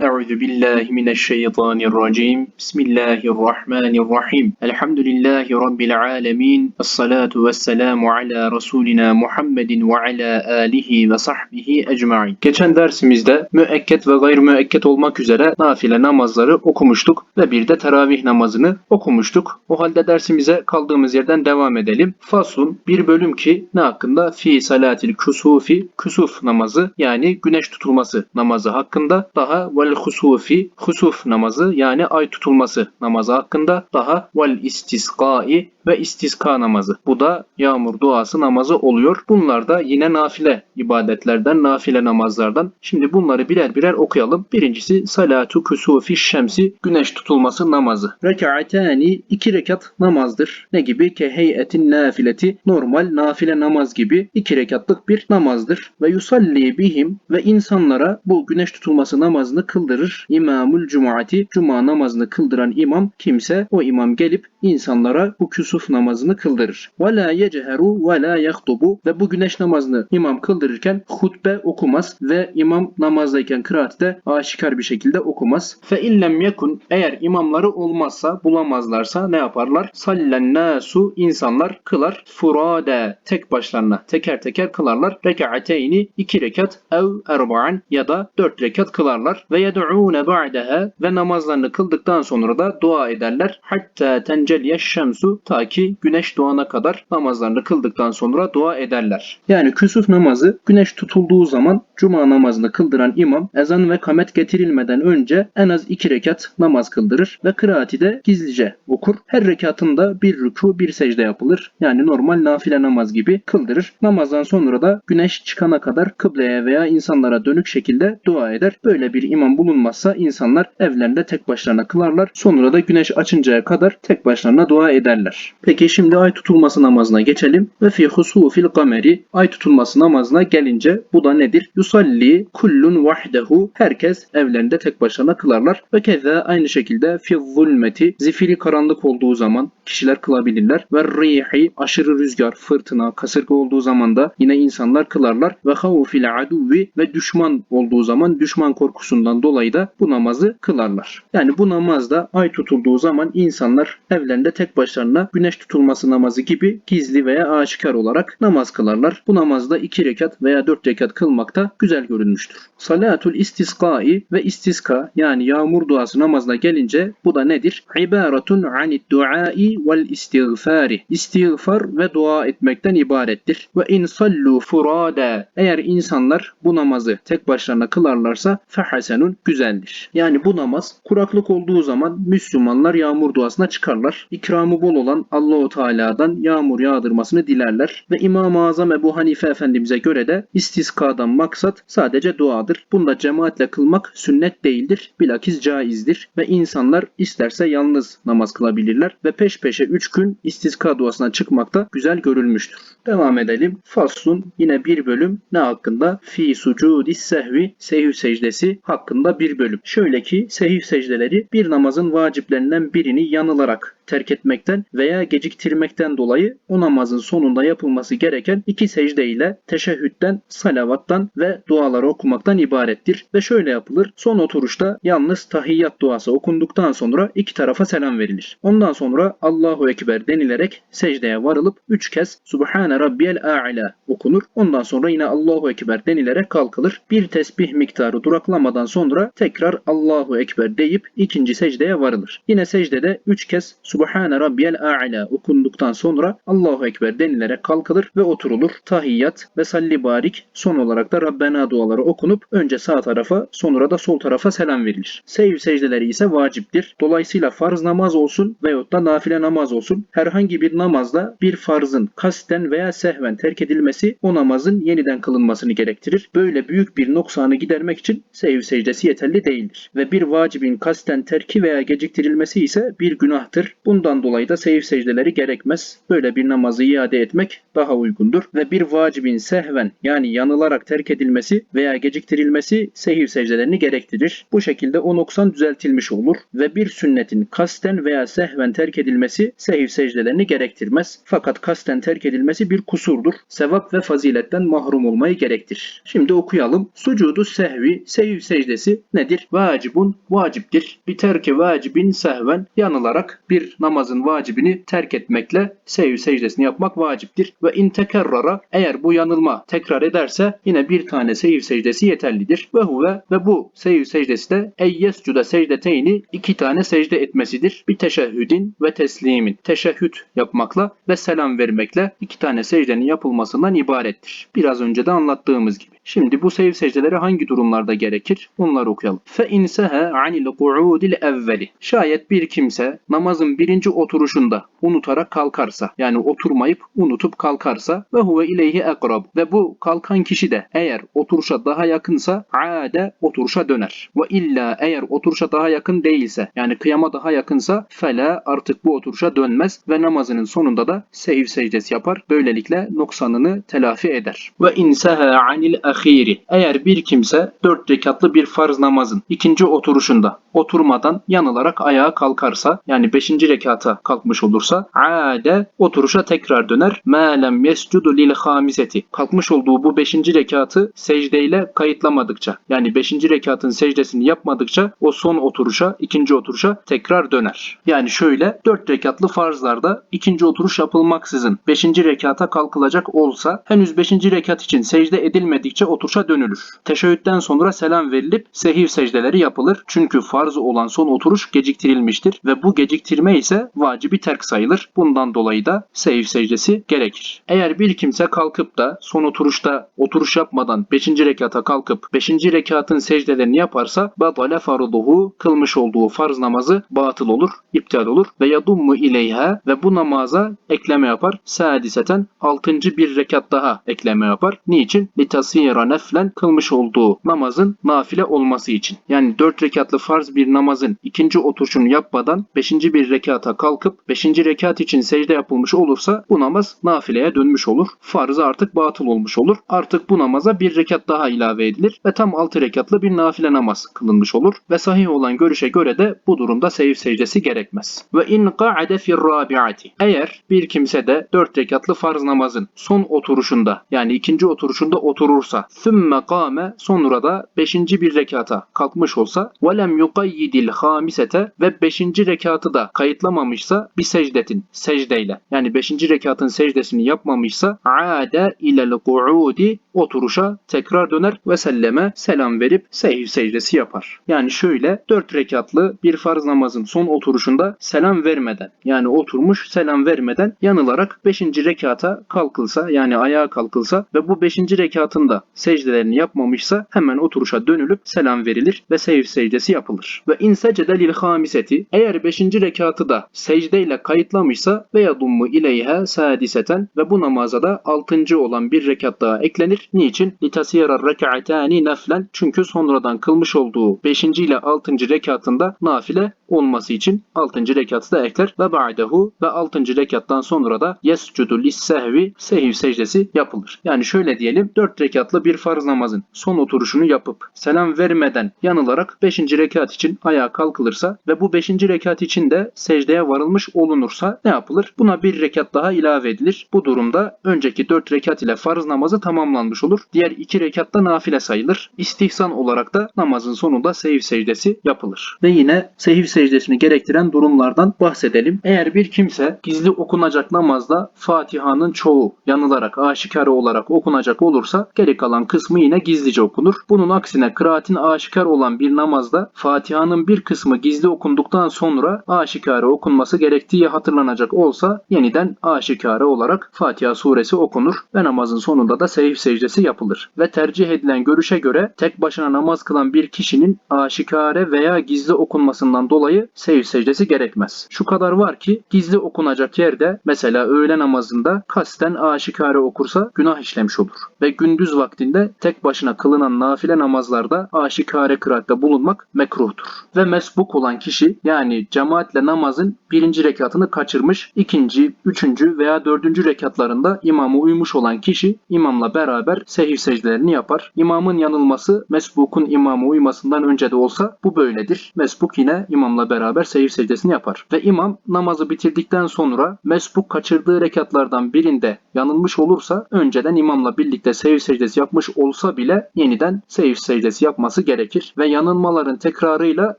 Euzu billahi mineşşeytanirracim. Bismillahirrahmanirrahim. Elhamdülillahi rabbil alamin. Essalatu vesselamu ala rasulina Muhammedin ve ala alihi ve sahbihi ecmaîn. Geçen dersimizde müekket ve gayr müekket olmak üzere nafile namazları okumuştuk ve bir de teravih namazını okumuştuk. O halde dersimize kaldığımız yerden devam edelim. Faslun bir bölüm ki ne hakkında fi salatil kusufi kusuf namazı yani güneş tutulması namazı hakkında daha vel husufi husuf namazı yani ay tutulması namazı hakkında daha vel istiskai ve istiska namazı. Bu da yağmur duası namazı oluyor. Bunlar da yine nafile ibadetlerden, nafile namazlardan. Şimdi bunları birer birer okuyalım. Birincisi salatu kusufi şemsi güneş tutulması namazı. Rekatani iki rekat namazdır. Ne gibi? Ke heyetin nafileti normal nafile namaz gibi iki rekatlık bir namazdır. Ve yusalli bihim ve insanlara bu güneş tutulması namazını kıldırır. İmamul cumaati cuma namazını kıldıran imam kimse o imam gelip insanlara bu küsuf namazını kıldırır. Ve la yeceheru ve la yahtubu ve bu güneş namazını imam kıldırırken hutbe okumaz ve imam namazdayken kıraati de aşikar bir şekilde okumaz. Fe illem yekun eğer imamları olmazsa bulamazlarsa ne yaparlar? Sallen nasu insanlar kılar furade tek başlarına teker teker kılarlar. Rekateyni iki rekat ev erba'an ya da dört rekat kılarlar ve yed'ûne ba'deha ve namazlarını kıldıktan sonra da dua ederler. Hatta tenceliye şemsu ta ki güneş doğana kadar namazlarını kıldıktan sonra dua ederler. Yani küsuf namazı güneş tutulduğu zaman cuma namazını kıldıran imam ezan ve kamet getirilmeden önce en az iki rekat namaz kıldırır ve kıraati de gizlice okur. Her rekatında bir rükû bir secde yapılır. Yani normal nafile namaz gibi kıldırır. Namazdan sonra da güneş çıkana kadar kıbleye veya insanlara dönük şekilde dua eder. Böyle bir imam bulunmazsa insanlar evlerinde tek başlarına kılarlar. Sonra da güneş açıncaya kadar tek başlarına dua ederler. Peki şimdi ay tutulması namazına geçelim. Ve fi husufil kameri ay tutulması namazına gelince bu da nedir? Yusalli kullun vahdehu herkes evlerinde tek başlarına kılarlar. Ve keza aynı şekilde fi zulmeti zifiri karanlık olduğu zaman kişiler kılabilirler. Ve rihi aşırı rüzgar, fırtına, kasırga olduğu zaman da yine insanlar kılarlar. Ve havfil aduvi ve düşman olduğu zaman düşman korkusundan dolayı da bu namazı kılarlar. Yani bu namazda ay tutulduğu zaman insanlar evlerinde tek başlarına güneş tutulması namazı gibi gizli veya aşikar olarak namaz kılarlar. Bu namazda iki rekat veya dört rekat kılmakta güzel görünmüştür. Salatul istiskai ve istiska yani yağmur duası namazına gelince bu da nedir? İbaretun anid duai vel istiğfari. İstiğfar ve dua etmekten ibarettir. Ve in sallu furada. Eğer insanlar bu namazı tek başlarına kılarlarsa fehasenun güzeldir. Yani bu namaz kuraklık olduğu zaman Müslümanlar yağmur duasına çıkarlar. İkramı bol olan Allahu Teala'dan yağmur yağdırmasını dilerler ve İmam-ı Azam Ebu Hanife Efendimiz'e göre de istiskadan maksat sadece duadır. Bunda cemaatle kılmak sünnet değildir. Bilakis caizdir ve insanlar isterse yalnız namaz kılabilirler ve peş peşe 3 gün istiska duasına çıkmakta güzel görülmüştür. Devam edelim. Faslun yine bir bölüm ne hakkında? Fi sucudis sehvi sehv secdesi hakkında bir bölüm. Şöyle ki sehv secdeleri bir namazın vaciplerinden birini yanılarak terk etmekten veya geciktirmekten dolayı o namazın sonunda yapılması gereken iki secde ile teşehhütten, salavattan ve duaları okumaktan ibarettir. Ve şöyle yapılır. Son oturuşta yalnız tahiyyat duası okunduktan sonra iki tarafa selam verilir. Ondan sonra Allahu Ekber denilerek secdeye varılıp üç kez Subhane Rabbiyel A'la okunur. Ondan sonra yine Allahu Ekber denilerek kalkılır. Bir tesbih miktarı duraklamadan sonra tekrar Allahu Ekber deyip ikinci secdeye varılır. Yine secdede üç kez Subhane Rabbiyel A'la okunduktan sonra Allahu Ekber denilerek kalkılır ve oturulur. Tahiyyat ve salli barik son olarak da Rabbena duaları okunup önce sağ tarafa sonra da sol tarafa selam verilir. Sev secdeleri ise vaciptir. Dolayısıyla farz namaz olsun veyahut da nafile namaz olsun herhangi bir namazda bir farzın kasten veya sehven terk edilmesi o namazın yeniden kılınmasını gerektirir. Böyle büyük bir noksanı gidermek için sev secdesi yeterli değildir. Ve bir vacibin kasten terki veya geciktirilmesi ise bir günahtır. Bundan dolayı da sev secdeleri gerekmez. Böyle bir namazı iade etmek daha uygundur. Ve bir vacibin sehven yani yanılarak terk edilmesi veya geciktirilmesi sehiv secdelerini gerektirir. Bu şekilde o noksan düzeltilmiş olur ve bir sünnetin kasten veya sehven terk edilmesi sehiv secdelerini gerektirmez. Fakat kasten terk edilmesi bir kusurdur. Sevap ve faziletten mahrum olmayı gerektirir. Şimdi okuyalım. Sucudu sehvi, sehiv secdesi nedir? Vacibun, vaciptir. Bir terke vacibin sehven yanılarak bir namazın vacibini terk etmekle sehiv secdesini yapmak vaciptir. Ve in tekerrara eğer bu yanılma tekrar ederse yine bir tane sehiv secdesi yeterlidir. Ve huve ve bu sehiv secdesi de ey yescuda secdeteyni iki tane secde etmesidir. Bir teşehhüdin ve teslimin. Teşehhüd yapmakla ve selam vermekle iki tane secdenin yapılmasından ibarettir. Biraz önce de anlattığımız gibi. Şimdi bu sehiv secdeleri hangi durumlarda gerekir? Onları okuyalım. Fe insehe anil qu'udil evveli. Şayet bir kimse namazın birinci oturuşunda unutarak kalkarsa yani oturmayıp unutup kalkarsa ve huve ileyhi ekrab ve bu kalkan kişi de eğer oturuşa daha yakınsa ade oturuşa döner. Ve illa eğer oturuşa daha yakın değilse yani kıyama daha yakınsa fela artık bu oturuşa dönmez ve namazının sonunda da sehiv secdesi yapar. Böylelikle noksanını telafi eder. Ve inseha anil ahiri. Eğer bir kimse dört rekatlı bir farz namazın ikinci oturuşunda oturmadan yanılarak ayağa kalkarsa yani beşinci rekata kalkmış olursa ade oturuşa tekrar döner. Ma lem yescudu lil hamiseti. Kalkmış olduğu bu beşinci rekatı secdeyle kayıtlamadıkça yani beşinci rekatın secdesini yapmadıkça o son oturuşa ikinci oturuşa tekrar döner. Yani şöyle dört rekatlı farzlarda ikinci oturuş yapılmaksızın beşinci rekata kalkılacak olsa henüz beşinci rekat için secde edilmedikçe oturuşa dönülür. Teşebbütten sonra selam verilip sehiv secdeleri yapılır. Çünkü farz olan son oturuş geciktirilmiştir ve bu geciktirme ise vacibi terk sayılır. Bundan dolayı da sehiv secdesi gerekir. Eğer bir kimse kalkıp da son oturuşta oturuş yapmadan 5. rekata kalkıp 5. rekatın secdelerini yaparsa batale farduhu kılmış olduğu farz namazı batıl olur, iptal olur ve yadummu ileyha ve bu namaza ekleme yapar. Sadiseten 6. bir rekat daha ekleme yapar. Niçin? Litasira neflen kılmış olduğu namazın nafile olması için. Yani 4 rekatlı farz bir namazın ikinci oturuşunu yapmadan 5. bir rekata kalkıp 5. rekat için secde yapılmış olursa bu namaz nafileye dönmüş olur. Farzı artık batıl olmuş olur. Artık bu namaza bir rekat daha ilave edilir ve tam 6 rekatlı bir nafile namaz kılınmış olur ve sahih olan görüşe göre de bu durumda seyir secdesi gerekmez. Ve in qa'ade fi rabi'ati. Eğer bir kimse de 4 rekatlı farz namazın son oturuşunda yani ikinci oturuşunda oturursa thumme qame sonra da 5. bir rekata kalkmış olsa ve lem yuqayyidil hamisete ve 5. rekatı da kayıtlamamışsa bir secdetin secdeyle yani 5. rekatın secdesini yapmamışsa ade ilel qu'udi oturuşa tekrar döner ve selleme selam verip sehv secdesi yapar. Yani şöyle 4 rekatlı bir farz namazın son oturuşunda selam vermeden yani oturmuş selam vermeden yanılarak 5. rekata kalkılsa yani ayağa kalkılsa ve bu 5. rekatında secdelerini yapmamışsa hemen oturuşa dönülüp selam verilir ve sehv secdesi yapılır. Ve in secde lil hamiseti eğer 5. rekatı da secdeyle kayıtlamışsa veya dummu ileyha sadiseten ve bu namaza da 6. olan bir rekat daha eklenir. Niçin? Litasira rek'atani neflen çünkü sonradan kılmış olduğu 5. ile 6. rekatında nafile olması için 6. rekatı da ekler ve ba'dehu ve 6. rekattan sonra da yescudu lissehvi sehiv secdesi yapılır. Yani şöyle diyelim 4 rekatlı bir farz namazın son oturuşunu yapıp selam vermeden yanılarak 5. rekat için ayağa kalkılırsa ve bu 5. rekat için de secdeye varılmış olunursa ne yapılır? Buna bir rekat daha ilave edilir. Bu durumda önceki 4 rekat ile farz namazı tamamlanmış olur. Diğer 2 rekat da nafile sayılır. İstihsan olarak da namazın sonunda sehiv secdesi yapılır. Ve yine sehiv secdesini gerektiren durumlardan bahsedelim. Eğer bir kimse gizli okunacak namazda Fatiha'nın çoğu yanılarak aşikare olarak okunacak olursa geri kalan kısmı yine gizlice okunur. Bunun aksine kıraatin aşikar olan bir namazda Fatiha'nın bir kısmı gizli okunduktan sonra aşikare okunması gerektiği hatırlanacak olsa yeniden aşikare olarak Fatiha suresi okunur ve namazın sonunda da sehif secdesi yapılır. Ve tercih edilen görüşe göre tek başına namaz kılan bir kişinin aşikare veya gizli okunmasından dolayı sehif secdesi gerekmez. Şu kadar var ki gizli okunacak yerde mesela öğle namazında kasten aşikare okursa günah işlemiş olur. Ve gündüz vaktinde tek başına kılınan nafile namazlarda aşikare kıraatte bulunmak mekruhtur. Ve mesbuk olan kişi yani cemaatle namazın birinci rekatını kaçırmış, ikinci, üçüncü veya dördüncü rekatlarında imama uymuş olan kişi imamla beraber sehiv secdelerini yapar. İmamın yanılması mesbukun imama uymasından önce de olsa bu böyledir. Mesbuk yine imamla beraber sehiv secdesini yapar. Ve imam namazı bitirdikten sonra mesbuk kaçırdığı rekatlardan birinde yanılmış olursa önceden imamla birlikte sehiv secdesi yapmış olsa bile yeniden sehiv secdesi yapması gerekir. Ve yanılmaların tekrarıyla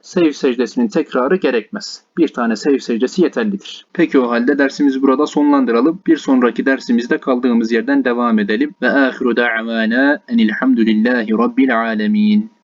sehiv secdesinin tekrarı gerekmez. Bir tane sehiv secdesi yeterlidir. Peki o halde dersimizi burada sonlandıralım. Bir sonraki dersimizde kaldığımız yerden devam edelim. Ve ahiru da'vana enilhamdülillahi rabbil alemin.